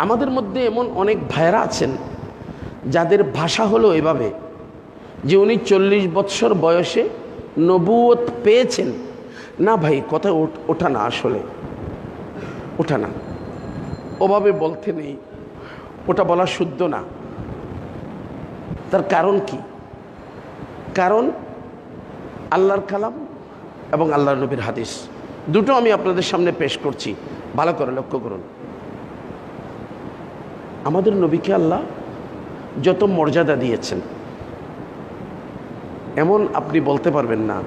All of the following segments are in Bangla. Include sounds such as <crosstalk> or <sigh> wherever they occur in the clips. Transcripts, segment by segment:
আমাদের মধ্যে এমন অনেক ভাইরা আছেন যাদের ভাষা হলো এভাবে, যে উনি চল্লিশ বৎসর বয়সে নবুয়ত পেয়েছেন। না ভাই কথা ওঠ- না আসলে। ওঠা না। ওভাবে বলতে নেই। ওটা বলা শুদ্ধ না। তার কারণ কি? কারণ আল্লাহর কালাম এবং আল্লাহর নবীর হাদিস। দুটো আমি আপনাদের সামনে পেশ করছি। ভালো করে লক্ষ্য করুন। আমাদের নবীকে আল্লাহ যত মর্যাদা দিয়েছেন, এমন আপনি বলতে পারবেন না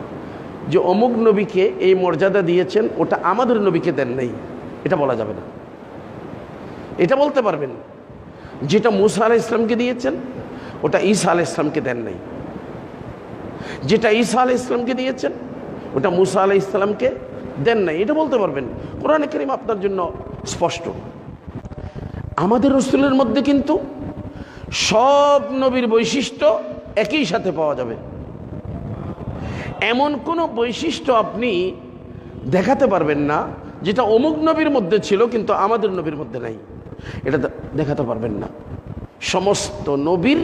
যে অমুক নবীকে এই মর্যাদা দিয়েছেন, ওটা আমাদের নবীকে দেন নাই। এটা বলা যাবে না। এটা বলতে পারবেন, যেটা মুসা আলাহ ইসলামকে দিয়েছেন, ওটা ঈসা আলাহ ইসলামকে দেন নাই। যেটা ঈসা আলাহ ইসলামকে দিয়েছেন, ওটা মুসা আলাহ ইসলামকে দেন নাই। এটা বলতে পারবেন। কোরআন করিম আপনার জন্য স্পষ্ট। আমাদের রসুলের মধ্যে কিন্তু সব নবীর বৈশিষ্ট্য একই সাথে পাওয়া যাবে। এমন কোনো বৈশিষ্ট্য আপনি দেখাতে পারবেন না, যেটা অমুক নবীর মধ্যে ছিল কিন্তু আমাদের নবীর মধ্যে নাই। এটা দেখাতে পারবেন না। সমস্ত নবীর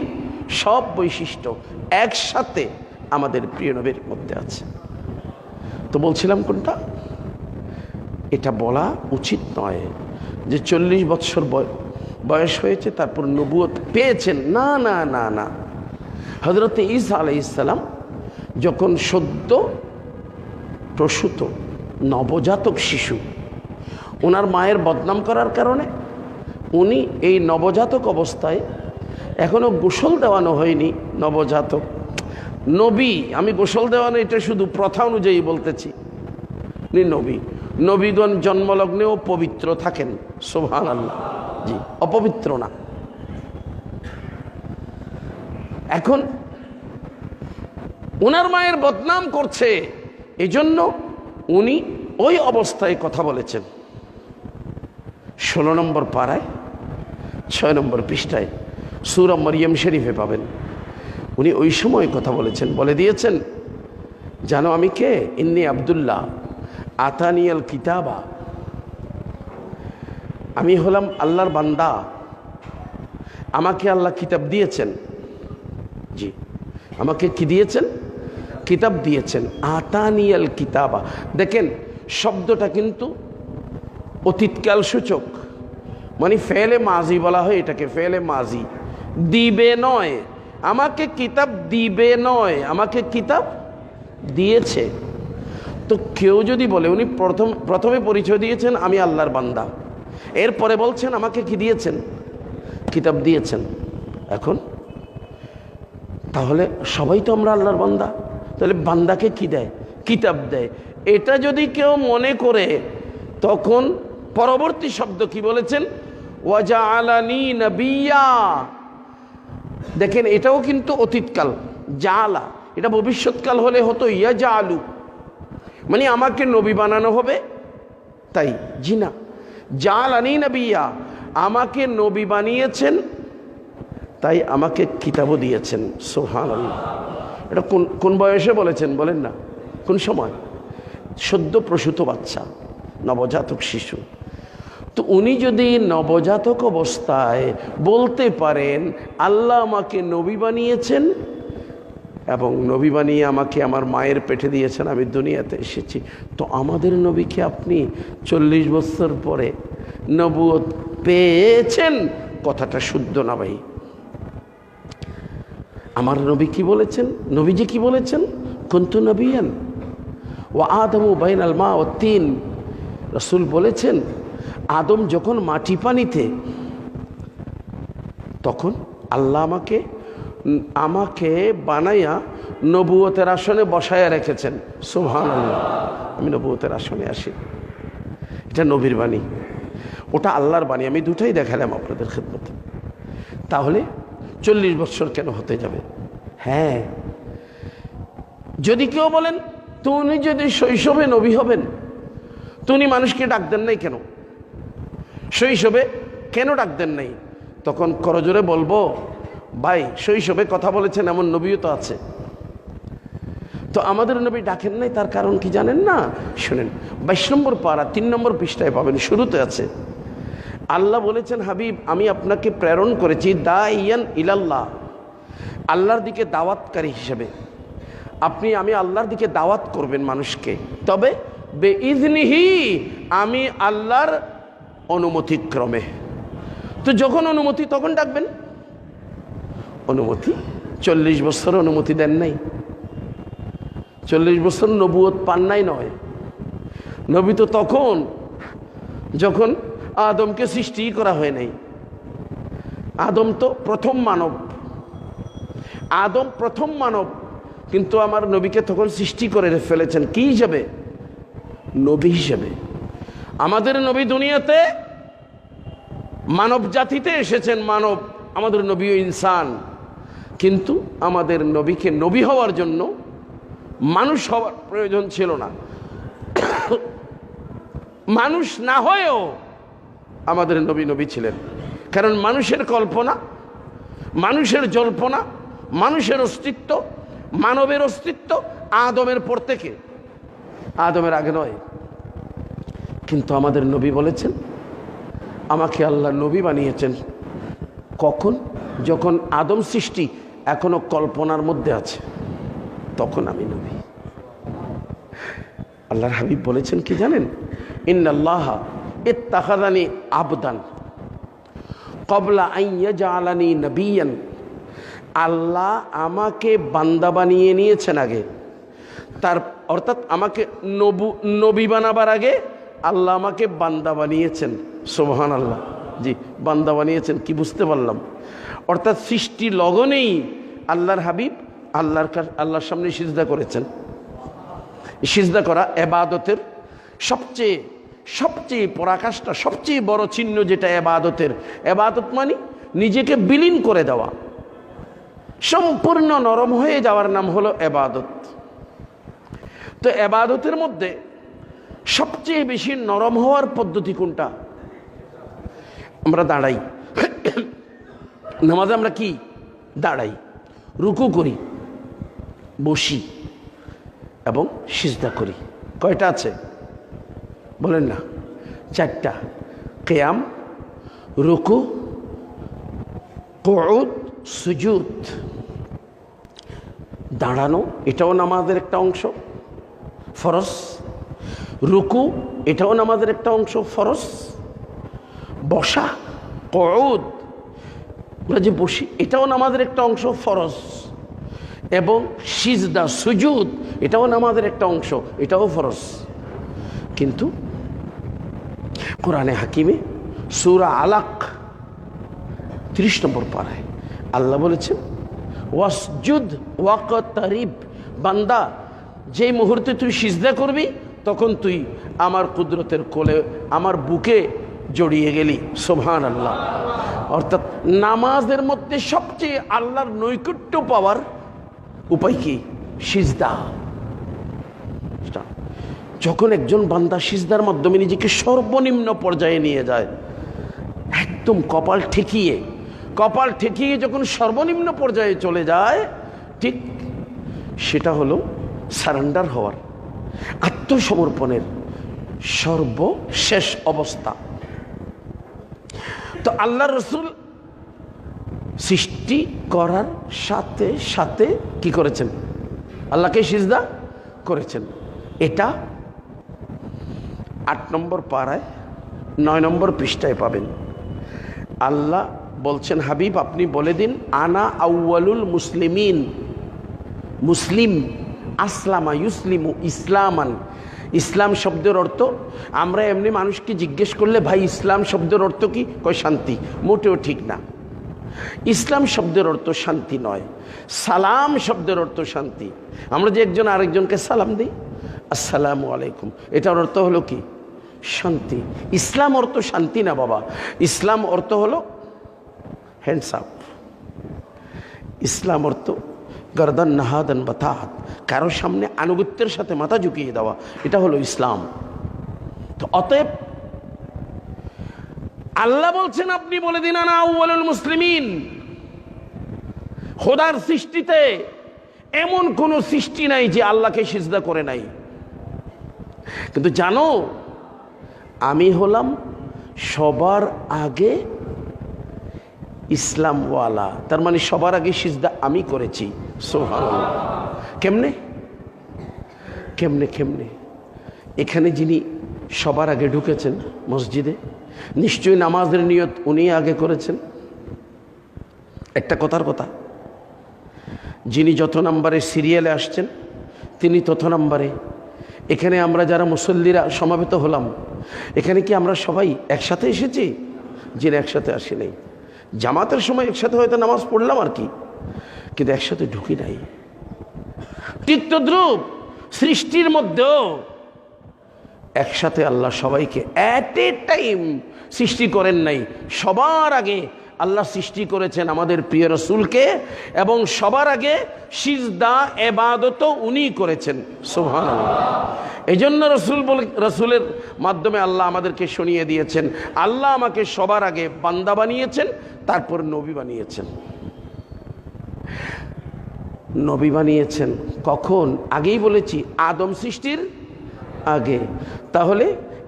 সব বৈশিষ্ট্য একসাথে আমাদের প্রিয় নবীর মধ্যে আছে। তো বলছিলাম কোনটা? এটা বলা উচিত নয় যে চল্লিশ বৎসর বয়স হয়েছে, তারপর নবুয়ত পেয়েছেন। না না না না। হজরত ঈসা আলাই ইসলাম যখন সদ্য প্রসূত, নবজাতক শিশু, ওনার মায়ের বদনাম করার কারণে উনি এই নবজাতক অবস্থায় এখনও গোসল দেওয়ানো হয়নি, নবজাতক। নবী, আমি গোসল দেওয়ানো এটা শুধু প্রথা অনুযায়ী বলতেছি নবী। নবীগণ জন্মলগ্নেও পবিত্র থাকেন। সোভান আল্লাহ জি, অপবিত্র না। এখন ওনার মায়ের বদনাম করছে, এজন্য উনি ওই অবস্থায় কথা বলেছেন। ষোলো নম্বর পাড়ায়, ছয় নম্বর পৃষ্ঠায় সুরা মরিয়ম শরীফে পাবেন। উনি ওই সময় কথা বলেছেন, বলে দিয়েছেন, জানো আমি কে? ইন্নি আবদুল্লাহ। আতানিয়াল কিতাবা। আমি হলাম আল্লাহর বান্দা। আমাকে আল্লাহ কিতাব দিয়েছেন। জি। আমাকে কি দিয়েছেন? কিতাব দিয়েছেন। আতানিয়াল কিতাবা। দেখেন, শব্দটা কিন্তু অতীতকাল সূচক। মানে ফেলে মাজি বলা হয় এটাকে, ফেলে মাজি। দিবে নয়। আমাকে কিতাব দিবে নয়। আমাকে কিতাব দিয়েছে। তো কেউ যদি বলে, উনি প্রথম, প্রথমে পরিচয় দিয়েছেন, আমি আল্লাহর বান্দা। এরপরে বলছেন, আমাকে কি দিয়েছেন? কিতাব দিয়েছেন। এখন? তাহলে সবাই তো আমরা আল্লাহর বান্দা। তাহলে বান্দাকে কি দেয়? কিতাব দেয়। এটা যদি কেউ মনে করে, তখন পরবর্তী শব্দ কি বলেছেন? ওয়াজা আলানি নবিয়া। দেখেন, এটাও কিন্তু অতীতকাল। জালা এটা ভবিষ্যৎকাল হলে হতো ইয়াজা আলু মানে আমাকে নবী বানানো হবে? তাই জি না জাল আনি নবিয়া, আমাকে নবী বানিয়েছেন, তাই আমাকে কিতাবও দিয়েছেন। সোহান এটা কোন কোন বয়সে বলেছেন? বলেন না। কোন সময়? সদ্য প্রসূত বাচ্চা, নবজাতক শিশু। তো উনি যদি নবজাতক অবস্থায় বলতে পারেন, আল্লাহ আমাকে নবী বানিয়েছেন এবং নবী বানিয়ে আমাকে আমার মায়ের পেটে দিয়েছেন, আমি দুনিয়াতে এসেছি। তো আমাদের নবীকে আপনি চল্লিশ বছর পরে নবুয়ত পেয়েছেন? কথাটা শুদ্ধ না ভাই। আমার নবী কি বলেছেন? নবীজি কি বলেছেন? কন্তু নবীয়ান ও আদমু বাইন আল মা ও তিন। রসুল বলেছেন, আদম যখন মাটি পানিতে, তখন আল্লাহ আমাকে আমাকে বানাইয়া নবুয়তের আসনে বসায়া রেখেছেন। সুহান আমি নবুয়তের আসনে আসি। এটা নবীর বাণী। ওটা আল্লাহর বাণী। আমি দুটাই দেখালাম আপনাদের খেদমতে। তাহলে চল্লিশ বছর কেন হতে যাবে? হ্যাঁ। যদি কেউ বলেন তো উনি যদি শৈশবে নবী হবেন তো উনি মানুষকে ডাক দেন নাই কেন? শৈশবে কেন ডাক দেন নাই? তখন করজোরে বলব ভাই, শৈশবে কথা বলেছেন, এমন নবীও তো আছে। তো আমাদের নবী ডাকেন নাই, তার কারণ কি জানেন না? শুনেন, বাইশ নম্বর পাড়া, তিন নম্বর পৃষ্ঠায় পাবেন, শুরুতে আছে। আল্লাহ বলেছেন, হাবিব, আমি আপনাকে প্রেরণ করেছি দা ইয়ান ইলাল্লাহ, আল্লাহর দিকে দাওয়াতকারী হিসেবে। আপনি, আমি আল্লাহর দিকে দাওয়াত করবেন মানুষকে। তবে বে ইজনিহি আমি আল্লাহর অনুমতিক্রমে। তো যখন অনুমতি, তখন ডাকবেন? অনুমতি। চল্লিশ বছর অনুমতি দেন নাই। চল্লিশ বছর নবুয়ত পান নাই নয়। নবী তো তখন, যখন আদমকে সৃষ্টি করা হয় নাই। আদম তো প্রথম মানব। আদম প্রথম মানব। কিন্তু আমার নবীকে তখন সৃষ্টি করে ফেলেছেন। কি হিসাবে? নবী হিসাবে। আমাদের নবী দুনিয়াতে মানব জাতিতে এসেছেন মানব। আমাদের নবীও ইনসান। কিন্তু আমাদের নবীকে নবী হওয়ার জন্য মানুষ হওয়ার প্রয়োজন ছিল না। মানুষ না হয়েও আমাদের নবী নবী ছিলেন। কারণ মানুষের কল্পনা, মানুষের জল্পনা, মানুষের অস্তিত্ব, মানবের অস্তিত্ব আদমের পর থেকে আদমের আগে নয়। কিন্তু আমাদের নবী বলেছেন, আমাকে আল্লাহ নবী বানিয়েছেন। কখন? যখন আদম সৃষ্টি এখনও কল্পনার মধ্যে আছে। তখন আমি নবী। আল্লাহর হাবিব বলেছেন কি জানেন? ইন্নাল্লাহ ইত্তাখাদানি আবদান। কবলা আইয়া জালানি নবিয়ান। আল্লাহ আমাকে বান্দা বানিয়ে নিয়েছেন আগে। তার অর্থাৎ আমাকে নবু, নবী বানাবার আগে আল্লাহ আমাকে বান্দা বানিয়েছেন। সোহান আল্লাহ জি, বান্দা বানিয়েছেন, কি বুঝতে পারলাম? অর্থাৎ সৃষ্টি লগনেই আল্লাহর হাবিব, আল্লাহর আল্লাহর সামনে সিজদা করেছেন। সিজদা করা এবাদতের সবচেয়ে সবচেয়ে পরাকাশটা সবচেয়ে বড় চিহ্ন যেটা এবাদতের। এবাদত মানে নিজেকে বিলীন করে দেওয়া। সম্পূর্ণ নরম হয়ে যাওয়ার নাম হলো এবাদত। তো এবাদতের মধ্যে সবচেয়ে বেশি নরম হওয়ার পদ্ধতি কোনটা? আমরা দাঁড়াই। <coughs> নামাজে আমরা কি? দাঁড়াই। রুকু করি, বসি এবং সিজদা করি। কয়টা আছে? বলেন না। চারটা। কেয়াম, রুকু, কউদ, সুজুদ। দাঁড়ানো, এটাও নামাজের একটা অংশ ফরস রুকু, এটাও নামাজের একটা অংশ ফরস বসা, কউদ আমরা যে বসি, এটাও নামাজের একটা অংশ ফরজ। এবং সিজদা, সুজুদ, এটাও নামাজের একটা অংশ, এটাও ফরজ। কিন্তু কোরআনে হাকিমে সুরা আলাক তিরিশ নম্বর পাড়ায় আল্লাহ বলেছেন, ওয়াসজুদ ওয়াকতারিব, বান্দা, যেই মুহূর্তে তুই সিজদা করবি, তখন তুই আমার কুদরতের কোলে, আমার বুকে জড়িয়ে গেলি সোভান আল্লাহ অর্থাৎ নামাজের মধ্যে সবচেয়ে আল্লাহর নৈকট্য পাওয়ার উপায় কি? সিজদা। যখন একজন বান্দা সিজদার মাধ্যমে নিজেকে সর্বনিম্ন পর্যায়ে নিয়ে যায়, একদম কপাল ঠেকিয়ে কপাল ঠেকিয়ে যখন সর্বনিম্ন পর্যায়ে চলে যায়, ঠিক সেটা হলো সারেন্ডার হওয়ার, আত্মসমর্পণের সর্বশেষ অবস্থা। তো আল্লাহ রসুল সৃষ্টি করার সাথে সাথে কি করেছেন? আল্লাহকে সিজদা করেছেন। এটা আট নম্বর পাড়ায়, নয় নম্বর পৃষ্ঠায় পাবেন। আল্লাহ বলছেন, হাবিব, আপনি বলে দিন, আনা আউয়ালুল মুসলিমিন, মুসলিম, আসলামা ইউসলিমু ইসলামান ইসলাম শব্দের অর্থ, আমরা এমনি মানুষকে জিজ্ঞেস করলে, ভাই, ইসলাম শব্দের অর্থ কি? কয়, শান্তি। মোটেও ঠিক না। ইসলাম শব্দের অর্থ শান্তি নয়, সালাম শব্দের অর্থ শান্তি। আমরা যে একজন আরেকজনকে সালাম দিই, আসসালামু আলাইকুম। এটার অর্থ হলো কি? শান্তি। ইসলাম অর্থ শান্তি না, বাবা। ইসলাম অর্থ হলো হ্যান্ডস আপ ইসলাম অর্থ গরদান নাহাদান বাতাহাত। কারও সামনে আনুগত্যের সাথে মাথা ঝুঁকিয়ে দেওয়া, এটা হলো ইসলাম। তো অতএব আল্লাহ বলছেন, আপনি বলে দিন, আনা মুসলিমিন। খোদার সৃষ্টিতে এমন কোনো সৃষ্টি নাই যে আল্লাহকে সিজদা করে নাই। কিন্তু জানো, আমি হলাম সবার আগে ইসলামওয়ালা। তার মানে সবার আগে সিজদা আমি করেছি। সোহান কেমনে? কেমনে কেমনে? এখানে যিনি সবার আগে ঢুকেছেন মসজিদে, নিশ্চয়ই নামাজের নিয়ত উনি আগে করেছেন। একটা কথার কথা, যিনি যত নাম্বারে সিরিয়ালে আসছেন, তিনি তত নাম্বারে। এখানে আমরা যারা মুসল্লিরা সমাবেত হলাম, এখানে কি আমরা সবাই একসাথে এসেছি? যিনি একসাথে আসি নাই জামাতের সময় একসাথে হয়তো নামাজ পড়লাম আর কি। কিন্তু একসাথে ঢুকি নাই। তীর্থদ্রুপ সৃষ্টির মধ্যেও একসাথে আল্লাহ সবাইকে অ্যাট এ টাইম সৃষ্টি করেন নাই। সবার আগে আল্লাহ সৃষ্টি করেছেন আমাদের প্রিয় রসুলকে এবং সবার আগে সিজদা এবাদত উনি করেছেন। সোহান এই জন্য রসুল বলে, রসুলের মাধ্যমে আল্লাহ আমাদেরকে শুনিয়ে দিয়েছেন। আল্লাহ আমাকে সবার আগে বান্দা বানিয়েছেন, তারপর নবী বানিয়েছেন। নবী বানিয়েছেন কখন? আগেই বলেছি, আদম সৃষ্টির আগে। তাহলে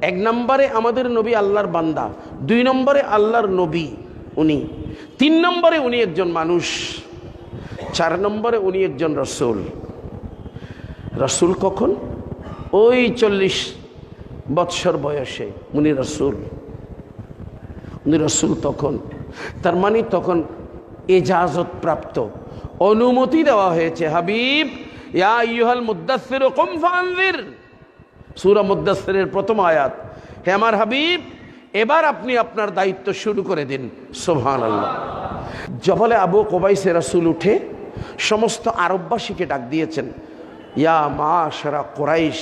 এক নম্বরে আমাদের নবী আল্লাহর বান্দা, দুই নম্বরে আল্লাহর নবী। উনি। তিন নম্বরে উনি একজন মানুষ, চার নম্বরে উনি একজন রসুল। রসুল কখন? ওই চল্লিশ বৎসর বয়সে উনি রসুল। উনি রসুল তখন। তার মানে তখন এজাজত প্রাপ্ত। অনুমতি দেওয়া হয়েছে, হাবিব, ইয়া মুদাসির সুরা মুদাসিরের প্রথম আয়াত। হে আমার হাবিব এবার আপনি আপনার দায়িত্ব শুরু করে দিন সোহান আল্লাহ জবলে আবু কোবাইসে রাসুল উঠে সমস্ত আরববাসীকে ডাক দিয়েছেন, ইয়া মা সারা কোরাইশ,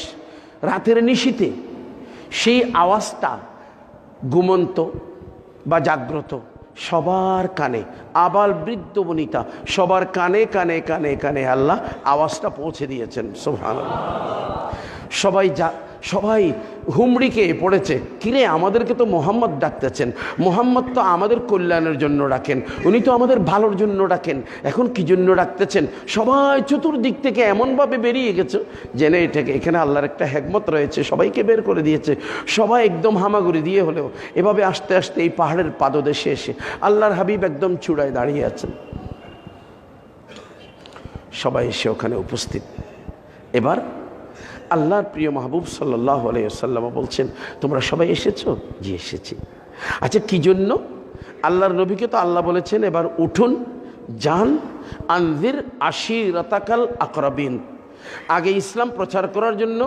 রাতের নিশীতে সেই আওয়াজটা ঘুমন্ত বা জাগ্রত, সবার কানে, আবাল বৃদ্ধ বনিতা, সবার কানে কানে কানে কানে আল্লাহ আওয়াজটা পৌঁছে দিয়েছেন সোহান সবাই যা সবাই হুমড়িকে পড়েছে। কিরে, আমাদেরকে তো মোহাম্মদ ডাকতেছেন। মোহাম্মদ তো আমাদের কল্যাণের জন্য ডাকেন। উনি তো আমাদের ভালোর জন্য ডাকেন। এখন কি জন্য ডাকতেছেন? সবাই চতুর্দিক থেকে এমনভাবে বেরিয়ে গেছে জেনে এটাকে এখানে আল্লাহর একটা হেকমত রয়েছে। সবাইকে বের করে দিয়েছে। সবাই একদম হামাগুড়ি দিয়ে হলেও এভাবে আস্তে আস্তে এই পাহাড়ের পাদদেশে এসে আল্লাহর হাবিব একদম চূড়ায় দাঁড়িয়ে আছেন। সবাই এসে ওখানে উপস্থিত। এবার আল্লাহর প্রিয় মাহবুব সাল্লাহ আলাইসাল্লাম বলছেন, তোমরা সবাই এসেছ? জি, এসেছি। আচ্ছা কি জন্য? আল্লাহর নবীকে তো আল্লাহ বলেছেন, এবার উঠুন, যান, আনজির আশি রতাকাল আকরাবিন। আগে ইসলাম প্রচার করার জন্য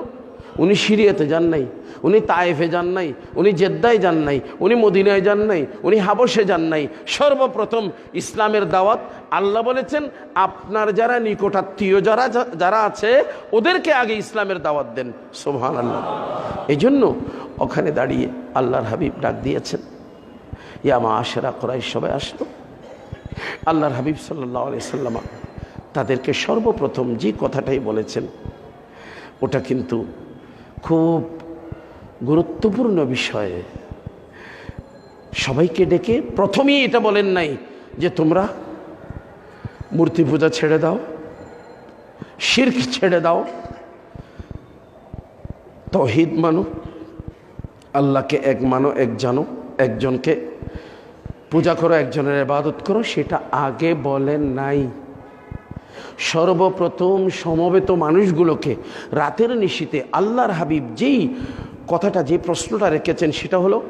উনি সিরিয়াতে যান নাই, উনি তায়েফে যান নাই, উনি জেদ্দায় যান নাই, উনি মদিনায় যান নাই, উনি হাবসে যান নাই। সর্বপ্রথম ইসলামের দাওয়াত আল্লাহ বলেছেন, আপনার যারা নিকটাত্মীয় যারা যারা আছে, ওদেরকে আগে ইসলামের দাওয়াত দেন। সোহান আল্লাহ এই জন্য ওখানে দাঁড়িয়ে আল্লাহর হাবিব ডাক দিয়েছেন। ইয়ামা আশেরা করাই সবাই আসলো। আল্লাহর হাবিব সাল্লাহ সাল্লামা তাদেরকে সর্বপ্রথম যে কথাটাই বলেছেন, ওটা কিন্তু খুব গুরুত্বপূর্ণ বিষয়ে। সবাইকে ডেকে প্রথমেই এটা বলেন নাই যে তোমরা মূর্তি পূজা ছেড়ে দাও, শির্ক ছেড়ে দাও, তহিদ মানো, আল্লাহকে এক মানো, এক জানো, একজনকে পূজা করো, একজনের ইবাদত করো, সেটা আগে বলেন নাই। সর্বপ্রথম সমবেত মানুষগুলোকে রাতের নিশীতে আল্লাহর হাবিব যেই কথাটা, যে প্রশ্নটা রেখেছেন সেটা হলো,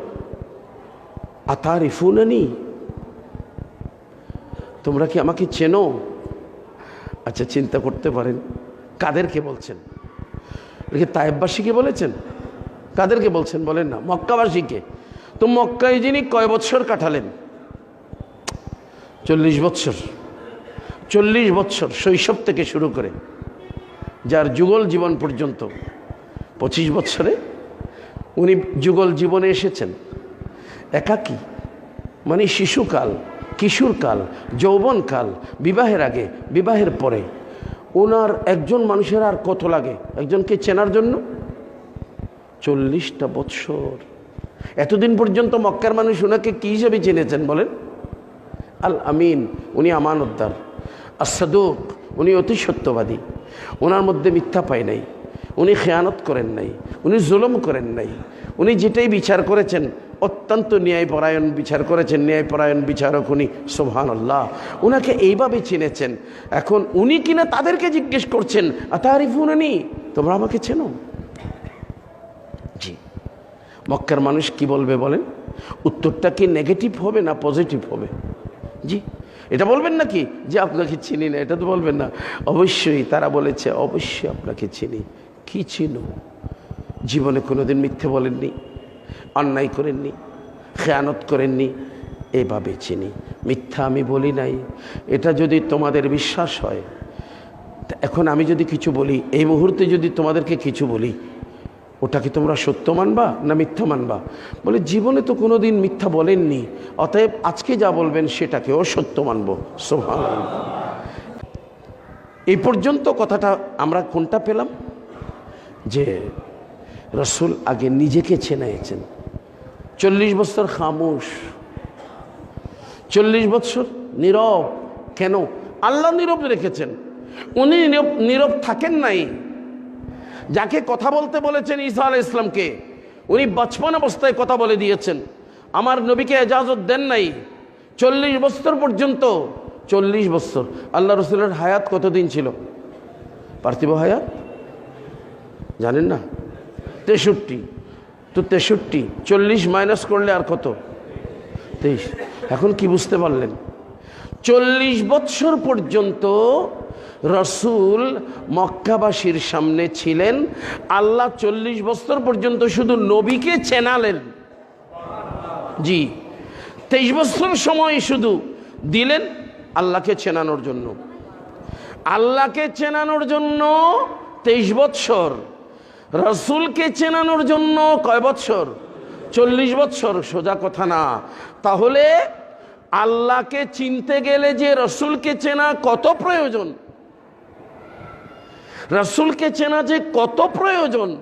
আতারিফুনানি? তোমরা কি আমাকে চেনো? আচ্ছা চিন্তা করতে পারেন। কাদেরকে বলছেন? কি তায়েববাসীকে বলেছেন? কাদেরকে বলছেন? বলেন না, মক্কাবাসীকে। তো মক্কায় যিনি কয় বৎসর কাটালেন? চল্লিশ বৎসর। চল্লিশ বৎসর শৈশব থেকে শুরু করে, যার যুগল জীবন পর্যন্ত, পঁচিশ বৎসরে উনি যুগল জীবনে এসেছেন। একাকী মানে শিশুকাল, কিশোরকাল, যৌবনকাল, বিবাহের আগে, বিবাহের পরে, ওনার একজন মানুষের আর কত লাগে? একজনকে চেনার জন্য? চল্লিশটা বৎসর। এতদিন পর্যন্ত মক্কার মানুষ ওনাকে কী হিসেবে চিনেছেন বলেন? আল আমিন, উনি আমানতদার। আসাদুক উনি অতি সত্যবাদী। ওনার মধ্যে মিথ্যা পায় নাই। উনি খেয়ানত করেন নাই। উনি জুলুম করেন নাই। উনি যেটাই বিচার করেছেন, অত্যন্ত ন্যায়পরায়ণ বিচার করেছেন, ন্যায়পরায়ণ বিচারক উনি সোহান আল্লাহ উনাকে এইভাবে চিনেছেন। এখন উনি কিনা তাদেরকে জিজ্ঞেস করছেন, আতারিফুন উনি, তোমরা আমাকে চেনো? জি। মক্কার মানুষ কি বলবে বলেন? উত্তরটা কি নেগেটিভ হবে না পজিটিভ হবে? জি। এটা বলবেন নাকি? যে আপনাকে চিনি না, এটা তো বলবেন না। অবশ্যই তারা বলেছে, অবশ্যই আপনাকে চিনি। কি চিনো? জীবনে কোনোদিন মিথ্যে বলেননি, অন্যায় করেননি, খেয়ানত করেননি, এভাবে চিনি। মিথ্যা আমি বলি নাই। এটা যদি তোমাদের বিশ্বাস হয় এখন আমি যদি কিছু বলি, এই মুহূর্তে যদি তোমাদেরকে কিছু বলি ওটা কি তোমরা সত্য মানবা না মিথ্যা মানবা? বলে, জীবনে তো কোনো দিন মিথ্যা বলেননি, অতএব আজকে যা বলবেন সেটাকেও সত্য মানব। সোহান এই পর্যন্ত কথাটা আমরা কোনটা পেলাম? যে রসুল আগে নিজেকে চেনাইছেন। চল্লিশ বছর খামোশ। চল্লিশ বছর নীরব। কেন? আল্লাহ নীরব রেখেছেন। উনি নীরব নীরব থাকেন নাই। যাকে কথা বলতে বলেছেন ঈসা আলাহ ইসলামকে উনি বচপন অবস্থায় কথা বলে দিয়েছেন, আমার নবীকে এজাজত দেন নাই, চল্লিশ বছর পর্যন্ত, চল্লিশ বছর, আল্লাহ রসুলের হায়াত কতদিন ছিল? পার্থিব হায়াত? জানেন না? তেষট্টি, তো তেষট্টি, চল্লিশ মাইনাস করলে আর কত? তেইশ, এখন কি বুঝতে পারলেন? চল্লিশ বৎসর পর্যন্ত রসুল মক্কাবাসীর সামনে ছিলেন। আল্লাহ চল্লিশ বছর পর্যন্ত শুধু নবীকে চেনালেন। জি, তেইশ বছর সময় শুধু দিলেন আল্লাহকে চেনানোর জন্য। আল্লাহকে চেনানোর জন্য তেইশ বৎসর, রসুলকে চেনানোর জন্য কয় বৎসর? চল্লিশ বৎসর, সোজা কথা না। তাহলে আল্লাহকে চিনতে গেলে যে রসুলকে চেনা কত প্রয়োজন? রসুলকে চেনা যে কত প্রয়োজন,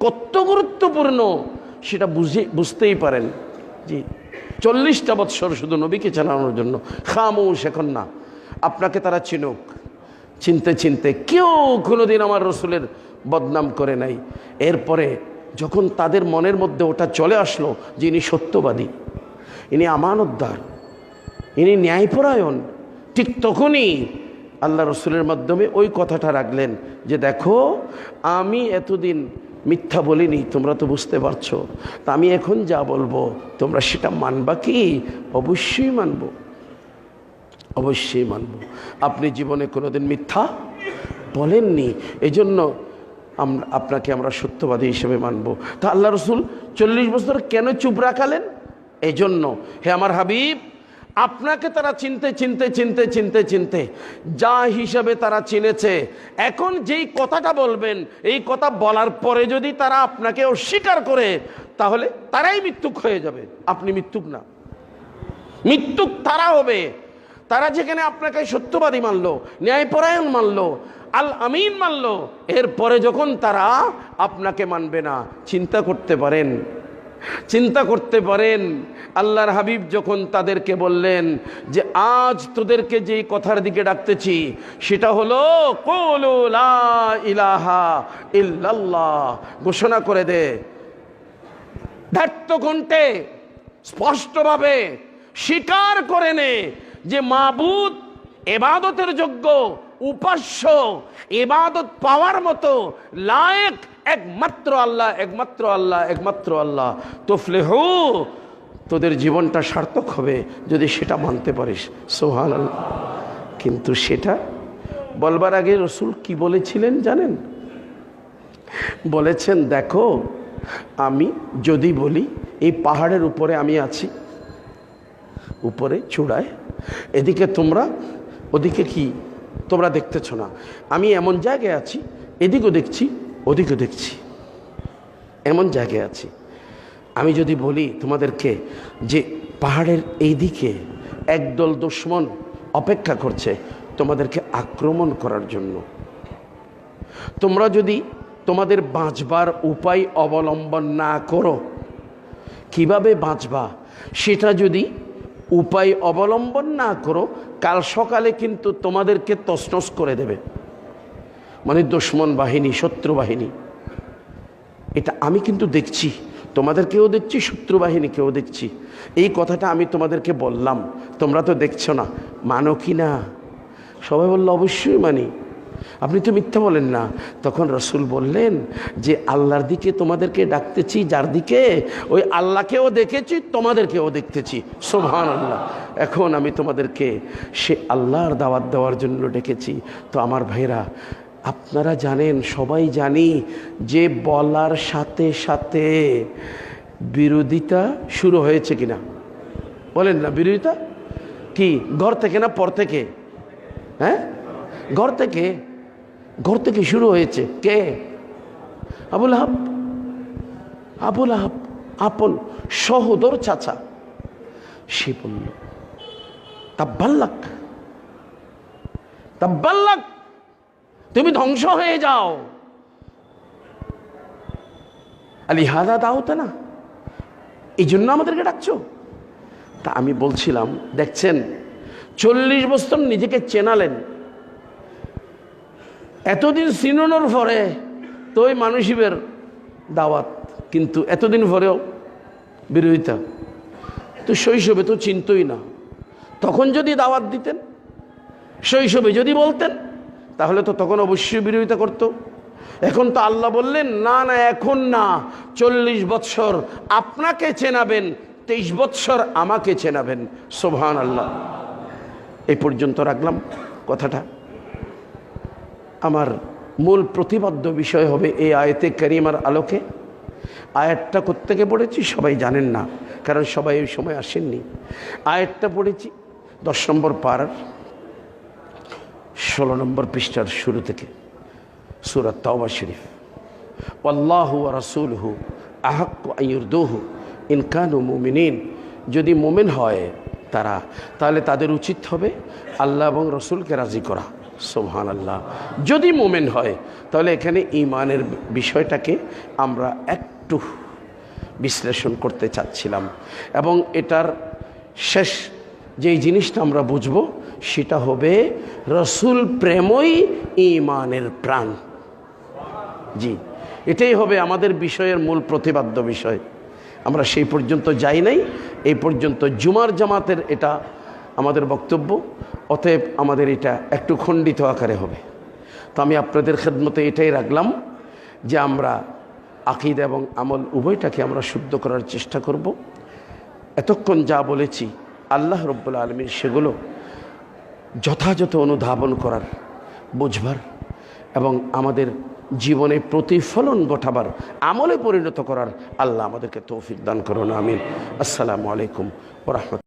কত গুরুত্বপূর্ণ, সেটা বুঝে, বুঝতেই পারেন। জি, চল্লিশটা বৎসর শুধু নবীকে চেনানোর জন্য। খামোশ এখন না। আপনাকে তারা চিনুক। চিনতে চিনতে কেউ কোনোদিন আমার রসুলের বদনাম করে নাই। এরপরে যখন তাদের মনের মধ্যে ওটা চলে আসলো যে ইনি সত্যবাদী, ইনি আমানতদার, ইনি ন্যায়পরায়ণ, ঠিক তখনই আল্লাহ রসুলের মাধ্যমে ওই কথাটা রাখলেন যে দেখো, আমি এতদিন মিথ্যা বলিনি, তোমরা তো বুঝতে পারছ। তা আমি এখন যা বলব, তোমরা সেটা মানবা কি? অবশ্যই মানব। অবশ্যই মানব। আপনি জীবনে কোনোদিন মিথ্যা বলেননি। এজন্য আমরা, আপনাকে আমরা সত্যবাদী হিসেবে মানব। তা আল্লাহ রসুল চল্লিশ বছর কেন চুপ রাখালেন? এই জন্য হে আমার হাবিব আপনাকে তারা চিনতে চিনতে চিনতে চিনতে চিনতে যা হিসাবে তারা চিনেছে। এখন যেই কথাটা বলবেন, এই কথা বলার পরে যদি তারা আপনাকে অস্বীকার করে, তাহলে তারাই মৃত্যুক হয়ে যাবে। আপনি মৃত্যুক না। মৃত্যুক তারা হবে। তারা যেখানে আপনাকে সত্যবাদী মানলো, ন্যায়পরায়ণ মানলো, আল আমিন মানলো, এরপরে যখন তারা আপনাকে মানবে না, চিন্তা করতে পারেন। চিন্তা করতে পারেন। আল্লাহর হাবিব যখন তাদেরকে বললেন যে, আজ তোদেরকে যেই কথার দিকে ডাকতেছি, সেটা হলো ইলাহা ঘোষণা করে দে। ধার্ত স্পষ্টভাবে স্বীকার করে নে যে, মাবুদ এবাদতের যোগ্য, উপাস্য, এবাদত পাওয়ার মতো লায়ক একমাত্র আল্লাহ একমাত্র আল্লাহ একমাত্র আল্লাহ। তোফলে হো তোদের জীবনটা সার্থক হবে যদি সেটা মানতে পারিস। সোহান আল্লাহ কিন্তু সেটা বলবার আগে রসুল কি বলেছিলেন জানেন? বলেছেন, দেখো, আমি যদি বলি, এই পাহাড়ের উপরে আমি আছি, উপরে চূড়ায়, এদিকে তোমরা, ওদিকে কি, তোমরা দেখতেছ না। আমি এমন জায়গায় আছি, এদিকেও দেখছি ওদিকেও দেখছি, এমন জায়গায় আছি। আমি যদি বলি তোমাদেরকে যে পাহাড়ের এই দিকে একদল দুশ্মন অপেক্ষা করছে তোমাদেরকে আক্রমণ করার জন্য। তোমরা যদি তোমাদের বাঁচবার উপায় অবলম্বন না করো, কীভাবে বাঁচবা সেটা যদি উপায় অবলম্বন না করো, কাল সকালে কিন্তু তোমাদেরকে তসনস করে দেবে। মানে দুশ্মন বাহিনী, শত্রু বাহিনী। এটা আমি কিন্তু দেখছি। তোমাদেরকেও দেখছি, শত্রু বাহিনীকেও দেখছি। এই কথাটা আমি তোমাদেরকে বললাম। তোমরা তো দেখছ না। মানো কি না? সবাই বলল, অবশ্যই মানি। আপনি তো মিথ্যা বলেন না। তখন রসুল বললেন যে, আল্লাহর দিকে তোমাদেরকে ডাকতেছি, যার দিকে? ওই আল্লাহকেও দেখেছি, তোমাদেরকেও দেখতেছি। সোভান আল্লাহ এখন আমি তোমাদেরকে সে আল্লাহর দাওয়াত দেওয়ার জন্য ডেকেছি। তো আমার ভাইরা আপনারা জানেন, সবাই জানি যে বলার সাথে সাথে বিরোধিতা শুরু হয়েছে কিনা। বলেন না, বিরোধিতা? কি, ঘর থেকে না পর থেকে? হ্যাঁ? ঘর থেকে? ঘর থেকে শুরু হয়েছে। কে? আবুল আহাব। আবুল আহাব, আপন সহোদর চাচা। সে বলল, তাব্বাল্লাক তাব্বাল্লাক তুমি ধ্বংস হয়ে যাও। আলি, হাদা দাও তা না। এই জন্য আমাদেরকে ডাকছো? তা আমি বলছিলাম, দেখছেন, চল্লিশ বছর নিজেকে চেনালেন। এতদিন চিনোনোর পরে তো ওই মানুষিবের দাওয়াত, কিন্তু এতদিন পরেও বিরোধিতা। তো শৈশবে তো চিনতই না। তখন যদি দাওয়াত দিতেন, শৈশবে যদি বলতেন তাহলে তো তখন অবশ্যই বিরোধিতা করত। এখন তো আল্লাহ বললেন, না না, এখন না, চল্লিশ বৎসর আপনাকে চেনাবেন, তেইশ বৎসর আমাকে চেনাবেন। সোভান আল্লাহ এই পর্যন্ত রাখলাম কথাটা। আমার মূল প্রতিবদ্ধ বিষয় হবে এই আয়তে ক্যারিমার আলোকে। আয়াতটা কোত্থেকে পড়েছি সবাই জানেন না, কারণ সবাই ওই সময় আসেননি। আয়াতটা পড়েছি দশ নম্বর পাড়ার ষোলো নম্বর পৃষ্ঠার শুরু থেকে সুরাত তাওবা শরীফ। আল্লাহ রাসুল হু আহাক আইয়ুরদোহু ইনকানু মুমিনিন। যদি মোমেন হয় তারা, তাহলে তাদের উচিত হবে আল্লাহ এবং রসুলকে রাজি করা। সোহান আল্লাহ যদি মোমেন হয়, তাহলে এখানে ইমানের বিষয়টাকে আমরা একটু বিশ্লেষণ করতে চাচ্ছিলাম। এবং এটার শেষ যেই জিনিসটা আমরা বুঝব, সেটা হবে রসুল প্রেমই ইমানের প্রাণ। জি, এটাই হবে আমাদের বিষয়ের মূল প্রতিবাদ্য বিষয়। আমরা সেই পর্যন্ত যাই নাই, এই পর্যন্ত জুমার জামাতের এটা আমাদের বক্তব্য, অতএব আমাদের এটা একটু খণ্ডিত আকারে হবে। তো আমি আপনাদের খেদমতে এটাই রাখলাম যে আমরা আকিদ এবং আমল উভয়টাকে আমরা শুদ্ধ করার চেষ্টা করব। এতক্ষণ যা বলেছি আল্লাহ রব্বুল আলমীর সেগুলো যথাযথ অনুধাবন করার, বুঝবার এবং আমাদের জীবনে প্রতিফলন ঘটাবার, আমলে পরিণত করার আল্লাহ আমাদেরকে তৌফিক দান করুন, আমিন। আসসালামু আলাইকুম ওরহমত